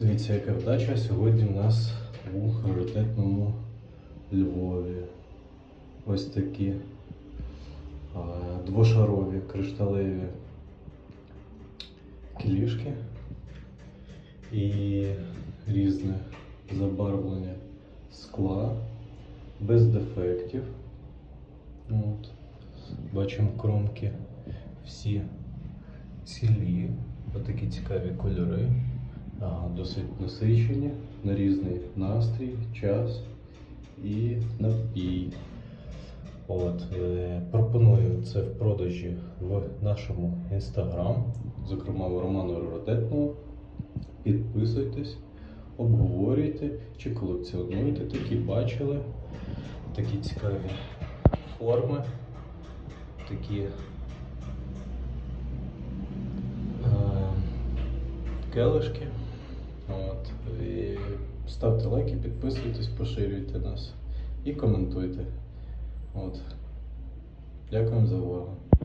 Дивіться, яка вдача сьогодні у нас у раритетному Львові. Ось такі двошарові кришталеві кілішки і різне забарвлення скла без дефектів. От. Бачимо кромки всі цілі, отакі цікаві кольори, досить насичені на різний настрій, час і напій. От, е, пропоную це в продажі в нашому інстаграм, зокрема в Роману Раритетному. Підписуйтесь, обговорюйте чи колекціонуйте такі бачили, такі цікаві форми, такі е, келишки. От. І ставте лайки, підписуйтесь, поширюйте нас і коментуйте. От. Дякуємо за увагу.